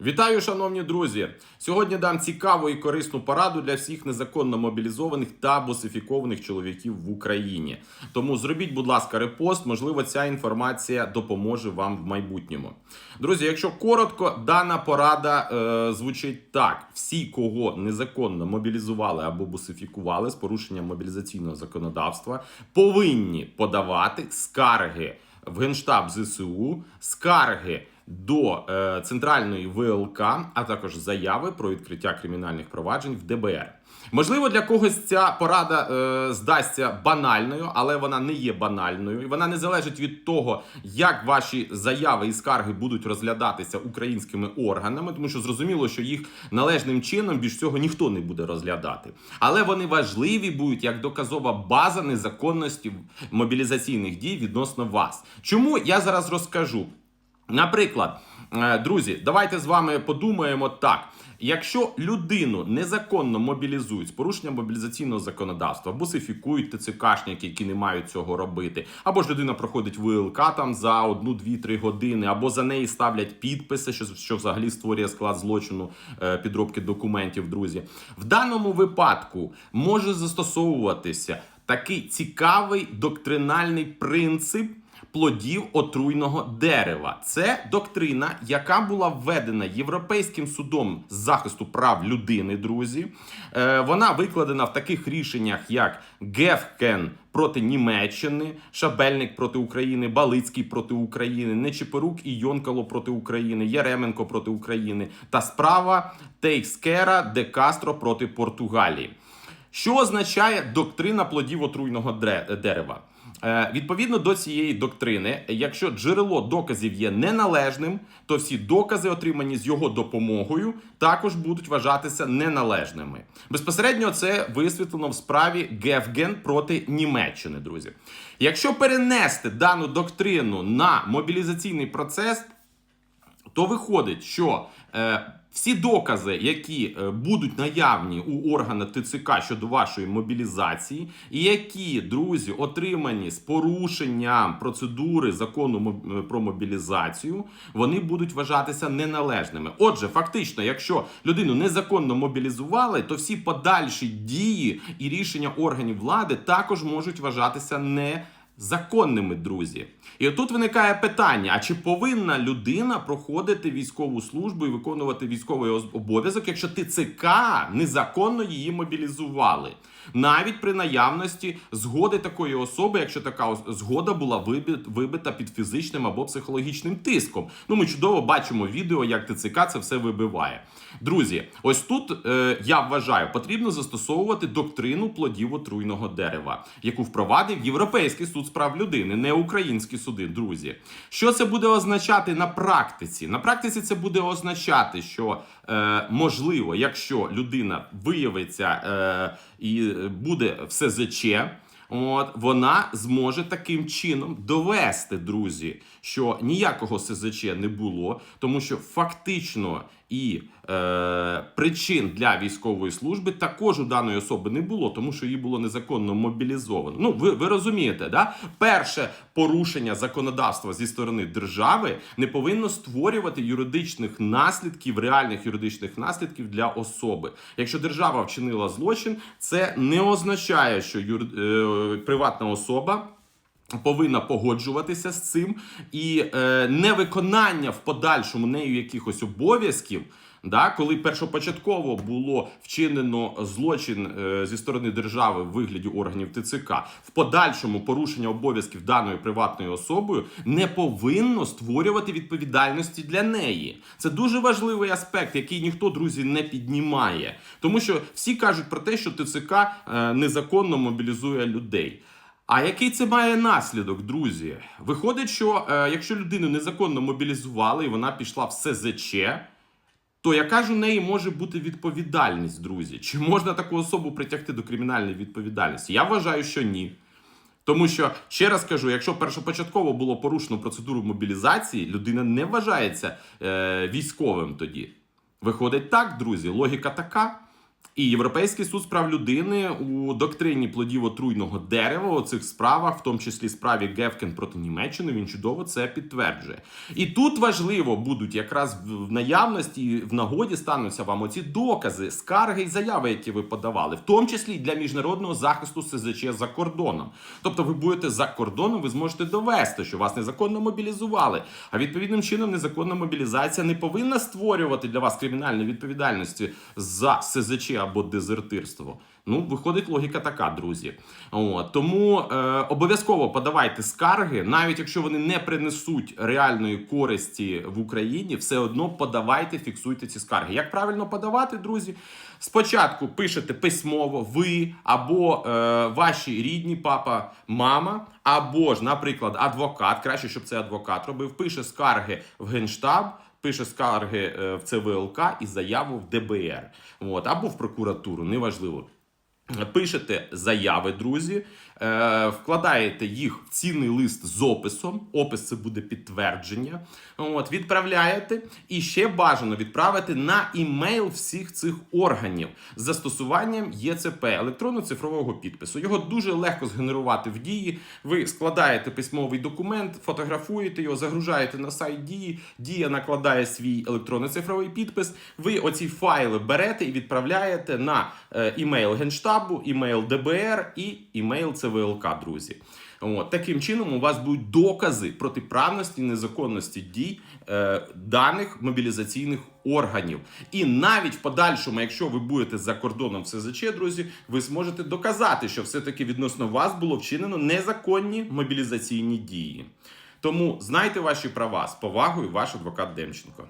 Вітаю, шановні друзі! Сьогодні дам цікаву і корисну пораду для всіх незаконно мобілізованих та босифікованих чоловіків в Україні. Тому зробіть, будь ласка, репост. Можливо, ця інформація допоможе вам в майбутньому. Друзі, якщо коротко, дана порада е, звучить так: всі, кого незаконно мобілізували або босифікували з порушенням мобілізаційного законодавства, повинні подавати скарги в Генштаб ЗСУ, скарги до е, центральної ВЛК, а також заяви про відкриття кримінальних проваджень в ДБР. Можливо, для когось ця порада е, здасться банальною, але вона не є банальною. І вона не залежить від того, як ваші заяви і скарги будуть розглядатися українськими органами, тому що зрозуміло, що їх належним чином більш цього ніхто не буде розглядати. Але вони важливі будуть як доказова база незаконності мобілізаційних дій відносно вас. Чому я зараз розкажу? Наприклад, е, друзі, давайте з вами подумаємо так. Якщо людину незаконно мобілізують з порушенням мобілізаційного законодавства, бусифікують ТЦКшники, які не мають цього робити, або ж людина проходить ВЛК там за одну, дві, три години, або за неї ставлять підписи, що, що взагалі створює склад злочину е, підробки документів, друзі. В даному випадку може застосовуватися такий цікавий доктринальний принцип плодів отруйного дерева. Це доктрина, яка була введена Європейським судом з захисту прав людини, друзі. Е, вона викладена в таких рішеннях, як Гефкен проти Німеччини, Шабельник проти України, Балицький проти України, Нечипорук і Йонкало проти України, Яременко проти України та справа Тейкскера де Кастро проти Португалії. Що означає доктрина плодів отруйного дерева? Е, відповідно до цієї доктрини, якщо джерело доказів є неналежним, то всі докази, отримані з його допомогою, також будуть вважатися неналежними. Безпосередньо це висвітлено в справі Гефген проти Німеччини, друзі. Якщо перенести дану доктрину на мобілізаційний процес, то виходить, що е, всі докази, які е, будуть наявні у органа ТЦК щодо вашої мобілізації, і які друзі отримані з порушенням процедури закону е, про мобілізацію, вони будуть вважатися неналежними. Отже, фактично, якщо людину незаконно мобілізували, то всі подальші дії і рішення органів влади також можуть вважатися не законними, друзі. І отут виникає питання: а чи повинна людина проходити військову службу і виконувати військовий обов'язок, якщо ТЦК незаконно її мобілізували? Навіть при наявності згоди такої особи, якщо така згода була вибита під фізичним або психологічним тиском. Ну, ми чудово бачимо відео, як ТЦК це все вибиває. Друзі, ось тут е, я вважаю, потрібно застосовувати доктрину плодів отруйного дерева, яку впровадив Європейський суд з прав людини, не українські суди. Друзі, що це буде означати на практиці? На практиці це буде означати, що е, можливо, якщо людина виявиться е, і буде в СЗЧ. От вона зможе таким чином довести, друзі, що ніякого СЗЧ не було, тому що фактично і е, причин для військової служби також у даної особи не було, тому що її було незаконно мобілізовано. Ну, ви, ви розумієте, да? Перше порушення законодавства зі сторони держави не повинно створювати юридичних наслідків, реальних юридичних наслідків для особи. Якщо держава вчинила злочин, це не означає, що юр... е, приватна особа. Повинна погоджуватися з цим, і е, невиконання в подальшому нею якихось обов'язків, да, коли першопочатково було вчинено злочин е, зі сторони держави в вигляді органів ТЦК, в подальшому порушення обов'язків даною приватною особою не повинно створювати відповідальності для неї. Це дуже важливий аспект, який ніхто, друзі, не піднімає, тому що всі кажуть про те, що ТЦК е, незаконно мобілізує людей. А який це має наслідок, друзі? Виходить, що е, якщо людину незаконно мобілізували і вона пішла в СЗЧ, то яка ж у неї може бути відповідальність, друзі? Чи можна таку особу притягти до кримінальної відповідальності? Я вважаю, що ні. Тому що, ще раз кажу, якщо першопочатково було порушено процедуру мобілізації, людина не вважається е, військовим тоді. Виходить так, друзі, логіка така. І Європейський суд з прав людини у доктрині плодів отруйного дерева у цих справах, в тому числі справі Гевкен проти Німеччини, він чудово це підтверджує. І тут важливо будуть якраз в наявності в нагоді стануться вам оці докази, скарги і заяви, які ви подавали, в тому числі і для міжнародного захисту СЗЧ за кордоном. Тобто, ви будете за кордоном, ви зможете довести, що вас незаконно мобілізували. А відповідним чином незаконна мобілізація не повинна створювати для вас кримінальну відповідальності за СЗЧ або дезертирство. Ну, виходить логіка така, друзі. От, тому е, обов'язково подавайте скарги, навіть якщо вони не принесуть реальної користі в Україні, все одно подавайте, фіксуйте ці скарги. Як правильно подавати, друзі? Спочатку пишете письмово ви або е, ваші рідні папа, мама, або ж, наприклад, адвокат. Краще, щоб це адвокат робив. Пише скарги в генштаб. Пише скарги е, в ЦВЛК і заяву в ДБР, от або в прокуратуру, неважливо. Пишете заяви, друзі, вкладаєте їх в цінний лист з описом. Опис це буде підтвердження. От, відправляєте і ще бажано відправити на імейл всіх цих органів з застосуванням ЄЦП електронно-цифрового підпису. Його дуже легко згенерувати в дії. Ви складаєте письмовий документ, фотографуєте його, загружаєте на сайт дії. Дія накладає свій електронно-цифровий підпис. Ви оці файли берете і відправляєте на е, імейл Генштабу, імейл ДБР і імейл ЦВЛК, друзі. От, таким чином у вас будуть докази протиправності незаконності дій е, даних мобілізаційних органів. І навіть в подальшому, якщо ви будете за кордоном в СЗЧ, друзі, ви зможете доказати, що все-таки відносно вас було вчинено незаконні мобілізаційні дії. Тому знайте ваші права з повагою, ваш адвокат Демченко.